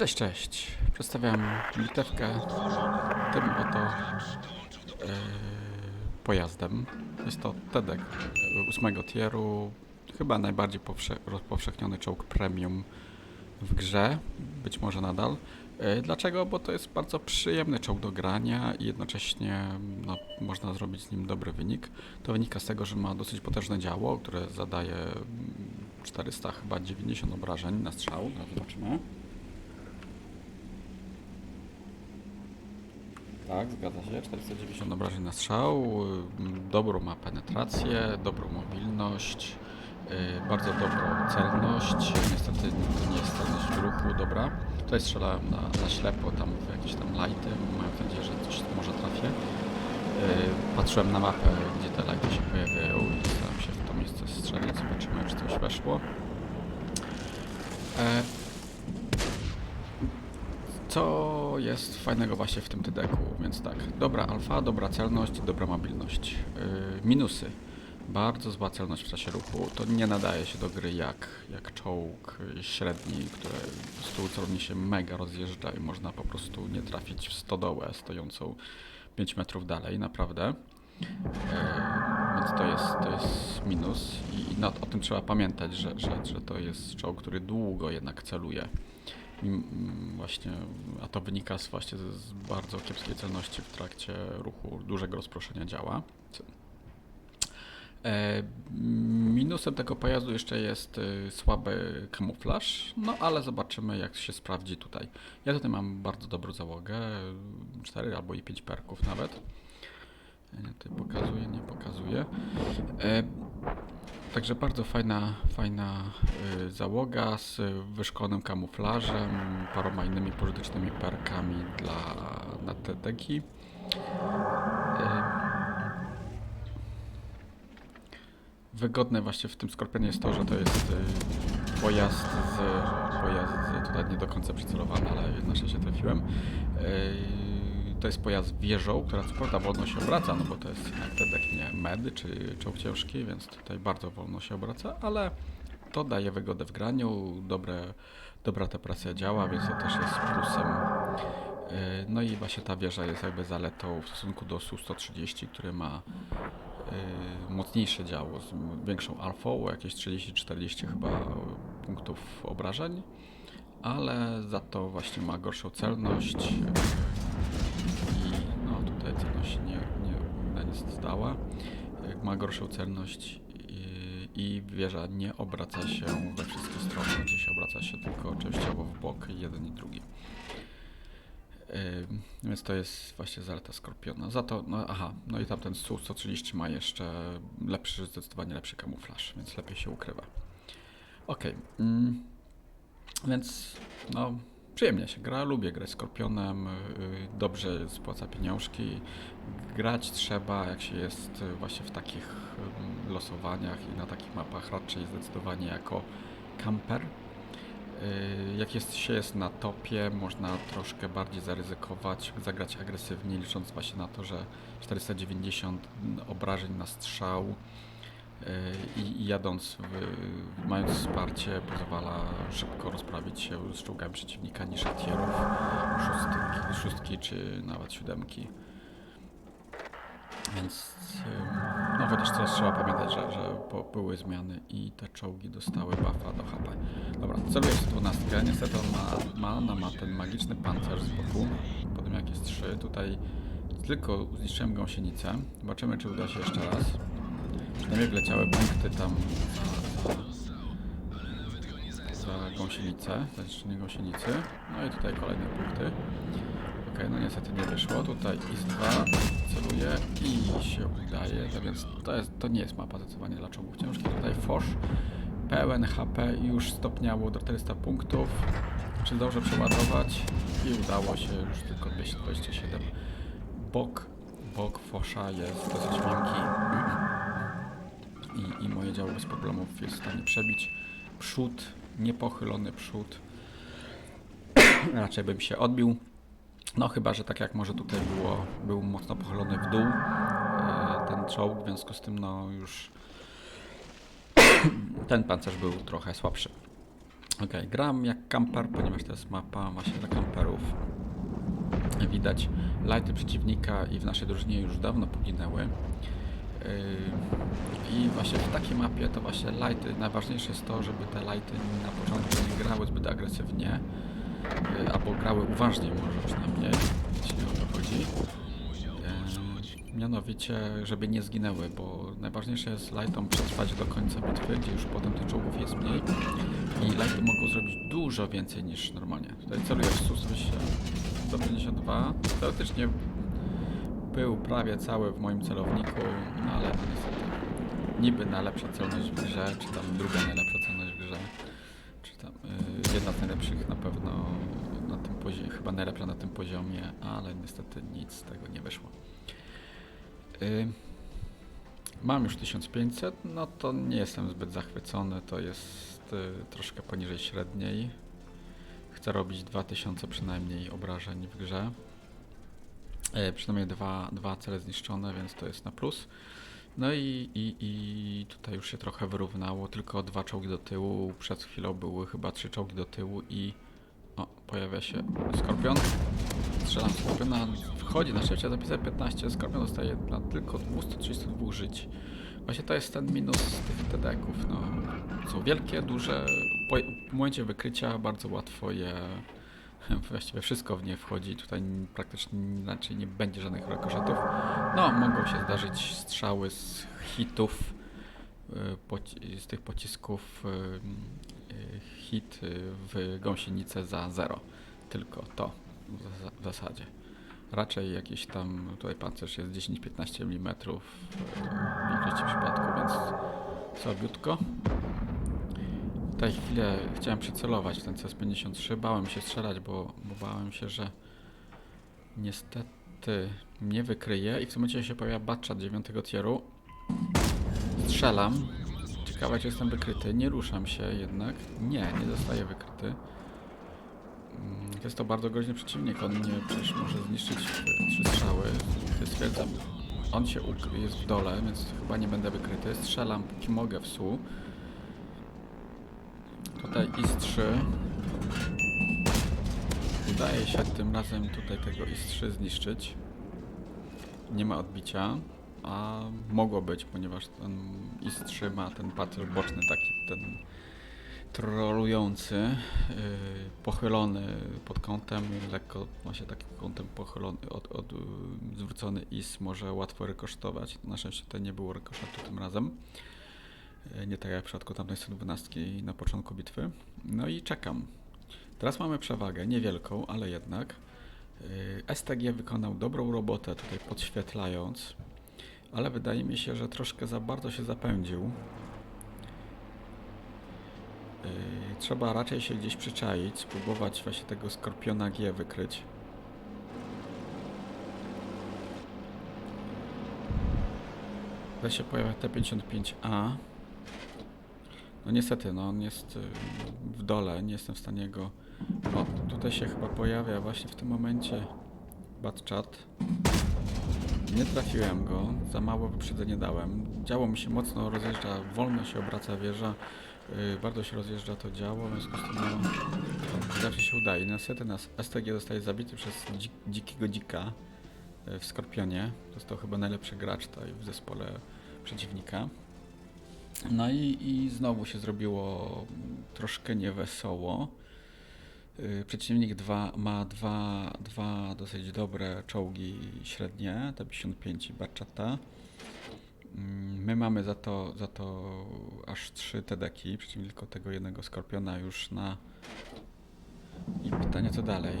Cześć, cześć. Przedstawiam bitewkę tym oto e, pojazdem. Jest to TEDek ósmego tieru, chyba najbardziej powsze rozpowszechniony czołg premium w grze, być może nadal. E, Dlaczego? Bo to jest bardzo przyjemny czołg do grania i jednocześnie no, można zrobić z nim dobry wynik. To wynika z tego, że ma dosyć potężne działo, które zadaje mm, 400 chyba 90 obrażeń na strzał. No, zobaczymy. Tak, zgadza się. 490 obrażeń na strzał. Dobrą ma penetrację, dobrą mobilność, yy, bardzo dobrą celność. Niestety nie jest celność w ruchu, dobra. Tutaj strzelałem na, na ślepo, tam w jakieś tam lighty. Mam nadzieję, że coś może trafię. Yy, Patrzyłem na mapę, gdzie te lighty się pojawiają i staram się w to miejsce strzelić. Zobaczymy, czy coś weszło. E, co jest fajnego właśnie w tym tydeku? Więc tak, dobra alfa, dobra celność, dobra mobilność. Yy, minusy. Bardzo zła celność w czasie ruchu. To nie nadaje się do gry jak, jak czołg yy, średni, które po prostu celownie się mega rozjeżdża i można po prostu nie trafić w stodołę stojącą 5 metrów dalej, naprawdę. E, Więc to jest, to jest minus i na, o tym trzeba pamiętać, że, że, że to jest czołg, który długo jednak celuje. Mim- mm, Właśnie, a to wynika z, właśnie z, bardzo kiepskiej celności w trakcie ruchu, dużego rozproszenia działa. E, minusem tego pojazdu jeszcze jest y, słaby kamuflaż, no ale zobaczymy jak się sprawdzi tutaj. Ja tutaj mam bardzo dobrą załogę, 4 albo i 5 perków nawet. Nie tutaj pokazuję, nie pokazuję. E, Także bardzo fajna, fajna y, załoga z wyszkolonym kamuflażem, paroma innymi pożytecznymi perkami dla na te deki. Y, wygodne właśnie w tym Skorpionie jest to, że to jest y, pojazd z pojazd tutaj nie do końca przycelowany, ale na szczęście trafiłem. Y, to jest pojazd wieżą, która co prawda wolno się obraca, no bo to jest TEDek, nie med czy czołg ciężki, więc tutaj bardzo wolno się obraca, ale to daje wygodę w graniu, dobre, dobra ta presja działa, więc to też jest plusem. Yy, No i właśnie ta wieża jest jakby zaletą w stosunku do Su-130, który ma yy, mocniejsze działo z większą alfą, jakieś 30-40 chyba punktów obrażeń, ale za to właśnie ma gorszą celność no celność nie, nie nic zdała. Y, Ma gorszą celność i, wieża nie obraca się we wszystkie strony, gdzie się obraca się tylko częściowo w bok jeden i drugi. Więc to jest właśnie zaleta Skorpiona. Za to, no aha, no i tamten Su-130 ma jeszcze lepszy, zdecydowanie lepszy kamuflaż, więc lepiej się ukrywa. Okej, mm, więc no przyjemnie się gra, lubię grać Skorpionem, y, dobrze spłaca pieniążki. Grać trzeba, jak się jest y, właśnie w takich ym, losowaniach i na takich mapach raczej zdecydowanie jako kamper. Y, Jak jest, się jest na topie, można troszkę bardziej zaryzykować, zagrać agresywnie, licząc właśnie na to, że 490 obrażeń na strzał y, i, i jadąc, w, mając wsparcie, pozwala szybko rozprawić się z czołgami przeciwnika niż tierów, szóstki, szóstki czy nawet siódemki. Więc no chociaż teraz trzeba pamiętać, że, że po, były zmiany i te czołgi dostały buffa do HP. Dobra, celuję w 12. Niestety on ma, ma, ona ma ten magiczny pancerz z boku. Potem jak jest 3, tutaj tylko zniszczyłem gąsienicę. Zobaczymy czy uda się jeszcze raz. Przynajmniej wleciały punkty tam za, gąsienicę, za zniszczenie gąsienicy. No i tutaj kolejne punkty. Okej, no niestety nie wyszło. Tutaj IS-2 celuje i się udaje, tak więc to, jest, to nie jest mapa zdecydowanie dla czołgów ciężkich. Tutaj Fosz, pełen HP już stopniało do 400 punktów. Czy zdążę przeładować? I udało się już tylko 227. Bok, bok Fosza jest dosyć miękki i, i moje działo bez problemów jest w stanie przebić. Przód, niepochylony przód. Raczej bym się odbił. No chyba, że tak jak może tutaj było, był mocno pochylony w dół e, ten czołg, w związku z tym no już ten pancerz był trochę słabszy. Okej, gram jak kamper, ponieważ to jest mapa właśnie dla kamperów. Widać lighty przeciwnika i w naszej drużynie już dawno poginęły. Yy, I właśnie w takiej mapie to właśnie lighty, najważniejsze jest to, żeby te lighty na początku nie grały zbyt agresywnie, yy, albo grały uważnie może przynajmniej, jeśli o to chodzi. Yy, Mianowicie, żeby nie zginęły, bo najważniejsze jest lightom przetrwać do końca bitwy, gdzie już potem tych czołgów jest mniej i lighty mogą zrobić dużo więcej niż normalnie. Tutaj celuję w SU-152, teoretycznie był prawie cały w moim celowniku, no ale no niestety niby najlepsza celność w grze, czy tam druga najlepsza celność w grze, czy tam y, jedna z najlepszych na pewno na tym poziomie, chyba najlepsza na tym poziomie, ale niestety nic z tego nie wyszło. Y, mam już 1500, no to nie jestem zbyt zachwycony, to jest y, troszkę poniżej średniej. Chcę robić 2000 przynajmniej obrażeń w grze. E, przynajmniej dwa, dwa cele zniszczone, więc to jest na plus. No i, i, i tutaj już się trochę wyrównało, tylko dwa czołgi do tyłu, przed chwilą były chyba trzy czołgi do tyłu i o, pojawia się Skorpion. Strzelam Skorpiona, wchodzi na szczęście zapisać 15, Skorpion dostaje na tylko 232 żyć. Właśnie to jest ten minus tych TD-ków, no. Są wielkie, duże, po, momencie wykrycia bardzo łatwo je Właściwie wszystko w nie wchodzi. Tutaj praktycznie inaczej nie będzie żadnych rykoszetów. No, mogą się zdarzyć strzały z hitów, y, z tych pocisków y, y, hit w gąsienicę za zero. Tylko to w zasadzie. Raczej jakiś tam, tutaj pancerz jest 10-15 mm w większości przypadków, więc słabiutko. Tutaj chwilę chciałem przycelować ten CS-53, bałem się strzelać, bo, bo bałem się, że niestety mnie wykryje i w tym momencie się pojawia batchat 9 tieru. Strzelam. Ciekawe, czy jestem wykryty. Nie ruszam się jednak. Nie, nie zostaję wykryty. Mm, Jest to bardzo groźny przeciwnik. On mnie przecież może zniszczyć trzy strzały. Stwierdzam. On się jest w dole, więc chyba nie będę wykryty. Strzelam póki mogę w SU. Tutaj IS-3. Udaje się tym razem tutaj tego IS-3 zniszczyć. Nie ma odbicia, a mogło być, ponieważ ten IS-3 ma ten patrol boczny taki, ten trolujący, yy, pochylony pod kątem, lekko właśnie takim kątem pochylony, od, od, yy, zwrócony IS może łatwo rykosztować. Na szczęście to nie było rykoszetu tym razem. E, Nie tak jak w przypadku tamtej 112 na początku bitwy. No i czekam. Teraz mamy przewagę, niewielką, ale jednak. Yy, STG wykonał dobrą robotę tutaj podświetlając, ale wydaje mi się, że troszkę za bardzo się zapędził. Yy, Trzeba raczej się gdzieś przyczaić, spróbować właśnie tego Skorpiona G wykryć. Tutaj się pojawia T55A. No niestety, no on jest y, w dole, nie jestem w stanie go... O, tutaj się chyba pojawia właśnie w tym momencie Batchat. Nie trafiłem go, za mało wyprzedzenie dałem. Działo mi się mocno rozjeżdża, wolno się obraca wieża, yy, bardzo się rozjeżdża to działo, w związku z tym no, zawsze się udaje. Niestety nas STG zostaje zabity przez dzik, dzikiego dzika y, w Skorpionie. Został chyba najlepszy gracz tutaj w zespole przeciwnika. No i, i znowu się zrobiło troszkę niewesoło. Yy, Przeciwnik dwa, ma dwa, dwa dosyć dobre czołgi średnie, T-55 i Barczata. Mm, My mamy za to, za to aż trzy TDki, przeciwnie tylko tego jednego Skorpiona już na... I pytanie co dalej?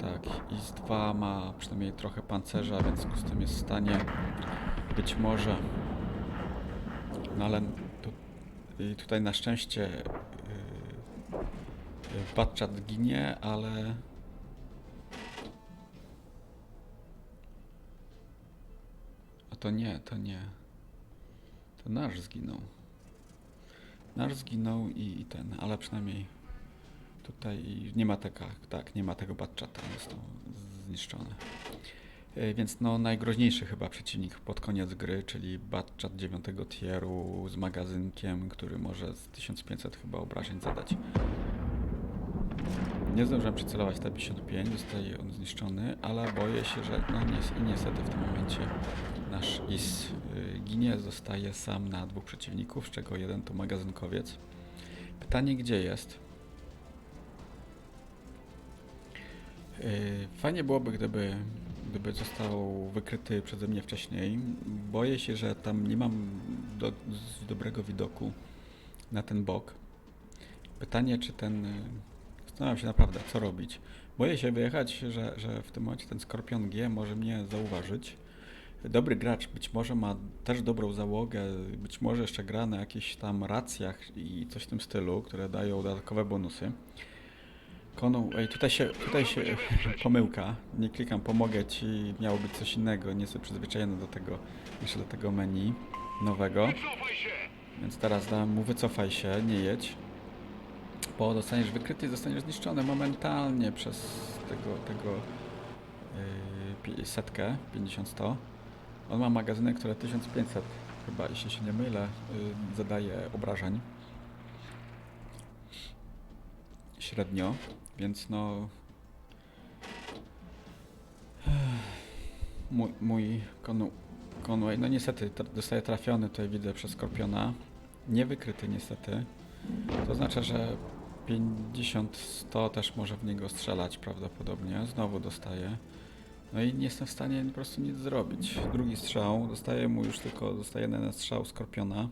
Tak, IS-2 ma przynajmniej trochę pancerza, więc z tym jest w stanie być może no ale i tutaj na szczęście Batchat ginie, ale a to nie, to nie. To nasz zginął. Nasz zginął i, i ten, ale przynajmniej tutaj nie ma tego, tak, nie ma tego Batchata, został zniszczony. Więc no najgroźniejszy chyba przeciwnik pod koniec gry, czyli Batchat 9 tieru z magazynkiem, który może z 1500 chyba obrażeń zadać. Nie zdążyłem przycelować T-55, zostaje on zniszczony, ale boję się, że no niestety w tym momencie nasz IS y, ginie, zostaje sam na dwóch przeciwników, z czego jeden to magazynkowiec. Pytanie, gdzie jest? Y, Fajnie byłoby, gdyby, gdyby został wykryty przeze mnie wcześniej. Boję się, że tam nie mam do, dobrego widoku na ten bok. Pytanie, czy ten. y, Zastanawiam się naprawdę, co robić. Boję się wyjechać, że, że w tym momencie ten Skorpion G może mnie zauważyć. Dobry gracz być może ma też dobrą załogę, być może jeszcze gra na jakichś tam racjach i coś w tym stylu, które dają dodatkowe bonusy. Koną, ej, tutaj się, tutaj się, pomyłka, nie klikam, pomogę ci, miało być coś innego, nie jestem przyzwyczajony do tego, jeszcze do tego menu nowego. Więc teraz dam mu wycofaj się, nie jedź. Bo dostaniesz wykryty i zostaniesz zniszczony momentalnie przez tego, tego yy, setkę, 50-100. On ma magazynek, które 1500 chyba, jeśli się nie mylę, yy, zadaje obrażeń. Średnio, więc no... Mój, mój Conway, no niestety zostaje trafiony, tutaj widzę przez Skorpiona. Nie wykryty niestety. To oznacza, że 50-100 też może w niego strzelać prawdopodobnie. Znowu dostaje. No i nie jestem w stanie po prostu nic zrobić. Drugi strzał, dostaje mu już tylko, dostaje jeden strzał Skorpiona.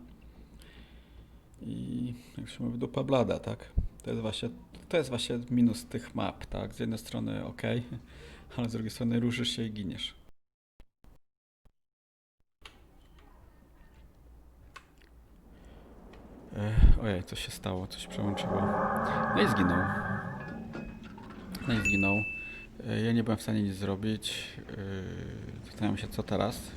I jak się mówi, dupa blada, tak? To jest właśnie, to jest właśnie minus tych map, tak? Z jednej strony ok, ale z drugiej strony ruszysz się i giniesz. Ojej, coś się stało, coś przełączyło. No i zginął. No i zginął. Ja nie byłem w stanie nic zrobić. Yy, Zastanawiam się, co teraz.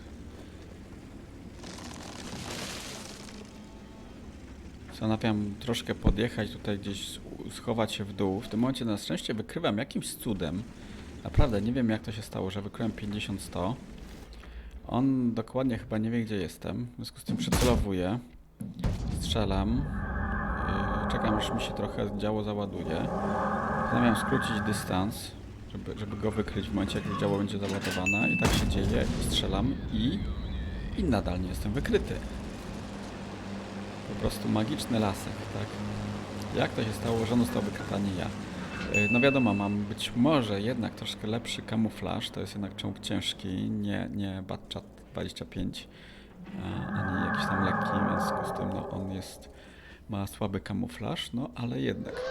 Zastanawiam troszkę podjechać tutaj gdzieś, schować się w dół. W tym momencie na szczęście wykrywam jakimś cudem. Naprawdę nie wiem jak to się stało, że wykryłem 50-100. On dokładnie chyba nie wie gdzie jestem. W związku z tym przycelowuję. Strzelam. Yy, Czekam aż mi się trochę działo załaduje. Zastanawiam skrócić dystans, żeby, żeby go wykryć w momencie, jak działo będzie załadowane. I tak się dzieje. Strzelam i... I nadal nie jestem wykryty. Po prostu magiczny lasek, tak? Jak to się stało, że on został nie ja? Yy, No wiadomo, mam być może jednak troszkę lepszy kamuflaż, to jest jednak czołg ciężki, nie, nie Batchat 25, a- ani jakiś tam lekki, w związku z tym no, on jest, ma słaby kamuflaż, no ale jednak.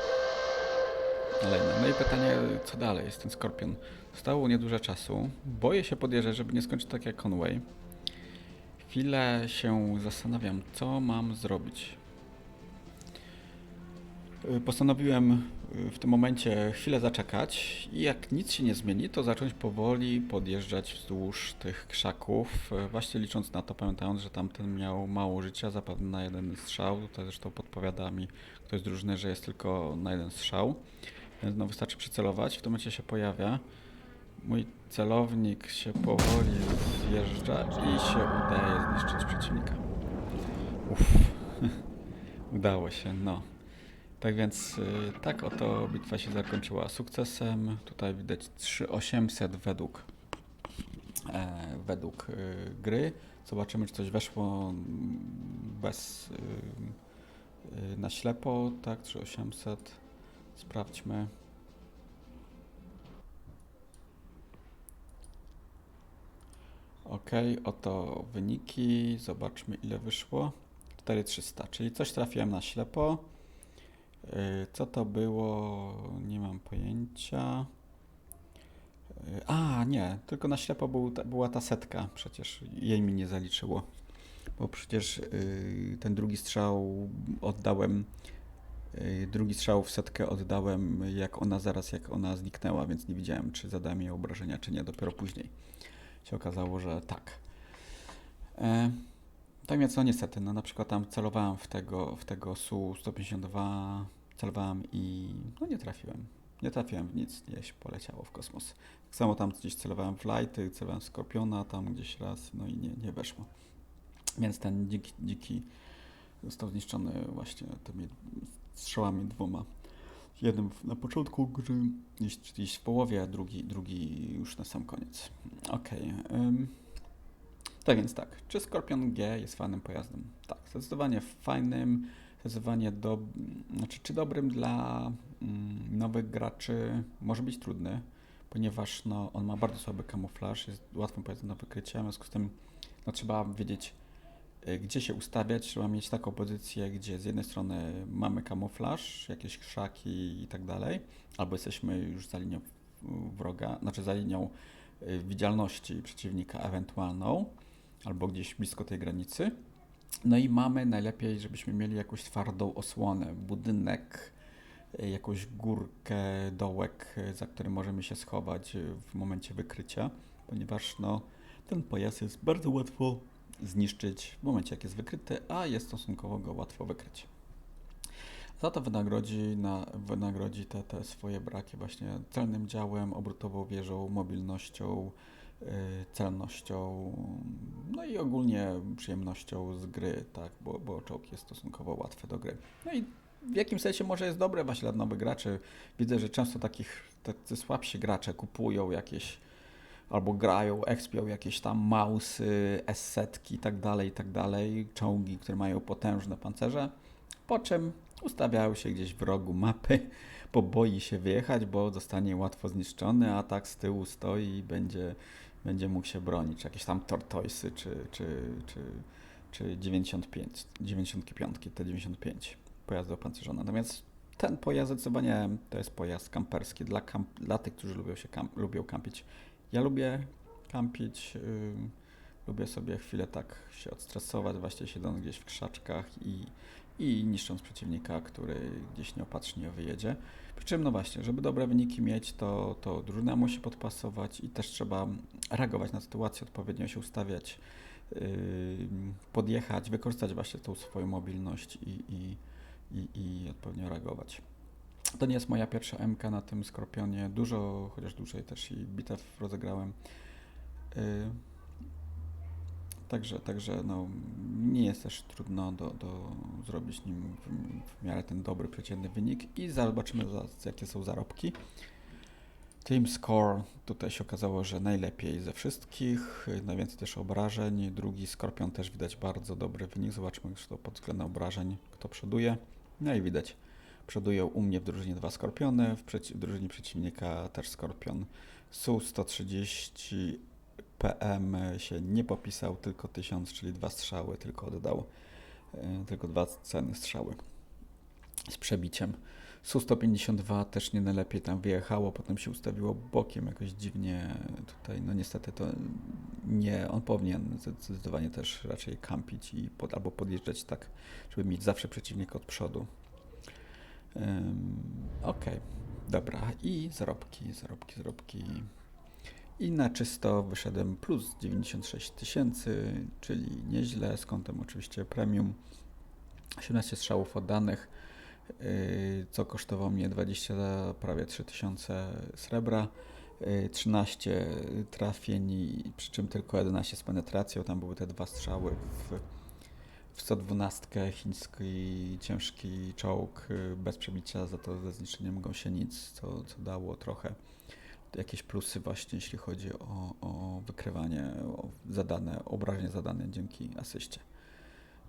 Ale jednak. No i pytanie, co dalej? Jest ten Skorpion. Zostało niedużo czasu. Boję się podjeżdżać, żeby nie skończyć tak jak Conway. Chwilę się zastanawiam, co mam zrobić. Y, Postanowiłem y, w tym momencie chwilę zaczekać i jak nic się nie zmieni, to zacząć powoli podjeżdżać wzdłuż tych krzaków. y, Właśnie licząc na to, pamiętając, że tamten miał mało życia, zapewne na jeden strzał. Tutaj zresztą podpowiada mi ktoś z drużyny, że jest tylko na jeden strzał. Więc no wystarczy przycelować. W tym momencie się pojawia. Mój celownik się powoli zjeżdża i się udaje zniszczyć przeciwnika. Uff. Udało się, no. Tak więc y, tak oto bitwa się zakończyła sukcesem. Tutaj widać 3800 według, e, według y, gry. Zobaczymy, czy coś weszło bez y, y, na ślepo. Tak, 3800. Sprawdźmy. Ok, oto wyniki. Zobaczmy ile wyszło. 4300, czyli coś trafiłem na ślepo. Yy, Co to było? Nie mam pojęcia. Yy, A, nie, tylko na ślepo był, była ta setka, przecież jej mi nie zaliczyło. Bo przecież yy, ten drugi strzał oddałem, drugi strzał w setkę oddałem, jak ona zaraz, jak ona zniknęła, więc nie widziałem, czy zadałem jej obrażenia, czy nie. Dopiero później się okazało, że tak. E, tak więc no niestety, no na przykład tam celowałem w tego, w tego Su-152, celowałem i no nie trafiłem. Nie trafiłem w nic, gdzieś poleciało w kosmos. Tak samo tam gdzieś celowałem w Lighty, celowałem Skorpiona, tam gdzieś raz, no i nie, nie weszło. Więc ten dziki, dziki został zniszczony właśnie tymi strzałami dwoma. Jeden na początku gry, gdzieś, w połowie, a drugi, drugi już na sam koniec. Okej. ym. tak więc tak, czy Scorpion G jest fajnym pojazdem? Tak, zdecydowanie fajnym, zdecydowanie do, znaczy, czy dobrym dla mm, nowych graczy może być trudny, ponieważ no, on ma bardzo słaby kamuflaż, jest łatwym pojazdem do wykrycia, w związku z tym no, trzeba wiedzieć, gdzie się ustawiać, trzeba mieć taką pozycję, gdzie z jednej strony mamy kamuflaż, jakieś krzaki i tak dalej, albo jesteśmy już za linią wroga, znaczy za linią y, widzialności przeciwnika ewentualną, albo gdzieś blisko tej granicy. No i mamy najlepiej, żebyśmy mieli jakąś twardą osłonę, budynek, y, jakąś górkę, dołek, za którym możemy się schować w momencie wykrycia, ponieważ no, ten pojazd jest bardzo łatwo zniszczyć w momencie, jak jest wykryty, a jest stosunkowo go łatwo wykryć. Za to wynagrodzi, na, wynagrodzi te, te swoje braki właśnie celnym działem, obrotową wieżą, mobilnością, y, celnością, no i ogólnie przyjemnością z gry, tak, bo, bo czołg jest stosunkowo łatwy do gry. No i w jakim sensie może jest dobre właśnie dla nowych graczy. Widzę, że często takich, tacy słabsi gracze kupują jakieś albo grają, expią jakieś tam mausy, S-setki i tak tak dalej, czołgi, które mają potężne pancerze, po czym ustawiają się gdzieś w rogu mapy, bo boi się wyjechać, bo zostanie łatwo zniszczony, a tak z tyłu stoi i będzie, będzie mógł się bronić. Jakieś tam tortoisy czy, czy, czy, czy 95, 95, T95 pojazdy opancerzone. Natomiast ten pojazd zdecydowanie to jest pojazd kamperski dla, kamp, dla tych, którzy lubią, się lubią kampić. Ja lubię kampić, lubię sobie chwilę tak się odstresować, właśnie siedząc gdzieś w krzaczkach i, i niszcząc przeciwnika, który gdzieś nieopatrznie wyjedzie. Przy czym, no właśnie, żeby dobre wyniki mieć, to, to drużyna musi podpasować i też trzeba reagować na sytuację, odpowiednio się ustawiać, yy, podjechać, wykorzystać właśnie tą swoją mobilność i, i, i, i odpowiednio reagować. To nie jest moja pierwsza MK na tym Skorpionie. Dużo, chociaż dłużej też i bitew rozegrałem. Yy, Także, także no, nie jest też trudno do, do zrobić nim w, w miarę ten dobry, przeciętny wynik i zobaczymy, jakie są zarobki. Team Score tutaj się okazało, że najlepiej ze wszystkich, najwięcej też obrażeń. Drugi Skorpion też widać bardzo dobry wynik. Zobaczmy już to pod względem obrażeń, kto przoduje. No i widać, przodują u mnie w drużynie dwa Skorpiony, w, przeci- w drużynie przeciwnika też Skorpion. Su-130 PM się nie popisał, tylko 1000, czyli dwa strzały tylko oddał. E, Tylko dwa cenne strzały z przebiciem. Su-152 też nie najlepiej tam wyjechało, potem się ustawiło bokiem jakoś dziwnie tutaj, no niestety to nie, on powinien zdecydowanie też raczej kampić i pod, albo podjeżdżać tak, żeby mieć zawsze przeciwnika od przodu. Okej, dobra i zarobki, zarobki, zarobki. I na czysto wyszedłem plus 96 tysięcy, czyli nieźle, z kątem oczywiście premium. 18 strzałów oddanych, yy, co kosztowało mnie 20, prawie 3000 srebra. yy, 13 trafień, i- przy czym tylko 11 z penetracją. Tam były te dwa strzały w, w 112 chiński ciężki czołg yy, bez przebicia, za to ze zniszczeniem gąsienic, co, co dało trochę jakieś plusy właśnie, jeśli chodzi o, o wykrywanie, o zadane, obrażenie zadane dzięki asyście.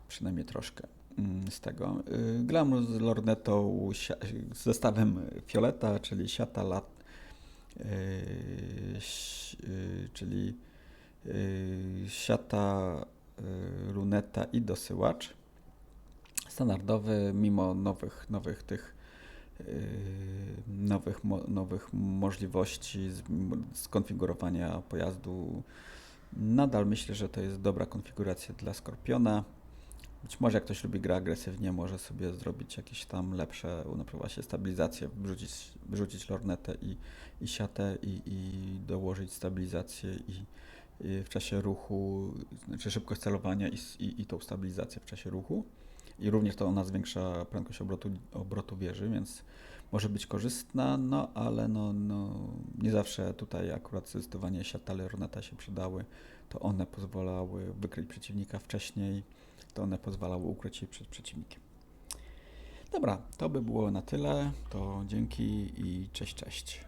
Przynajmniej troszkę mm, z tego. Y, Glamour z lornetą, z zestawem fioleta, czyli siata lat, y, y, czyli y, siata, y, luneta i dosyłacz. Standardowy, mimo nowych, nowych tych yy, nowych, nowych możliwości skonfigurowania pojazdu. Nadal myślę, że to jest dobra konfiguracja dla Skorpiona. Być może jak ktoś lubi grę agresywnie, może sobie zrobić jakieś tam lepsze, przykład właśnie stabilizację, wrzucić, wyrzucić lornetę i, i siatę i, i dołożyć stabilizację i w czasie ruchu, znaczy szybkość celowania i, i, i tą stabilizację w czasie ruchu. I również to ona zwiększa prędkość obrotu, obrotu wieży, więc może być korzystna, no ale no, no, nie zawsze tutaj akurat zdecydowanie siatale lorneta się przydały. To one pozwalały wykryć przeciwnika wcześniej, to one pozwalały ukryć się przed przeciwnikiem. Dobra, to by było na tyle. To dzięki i cześć, cześć.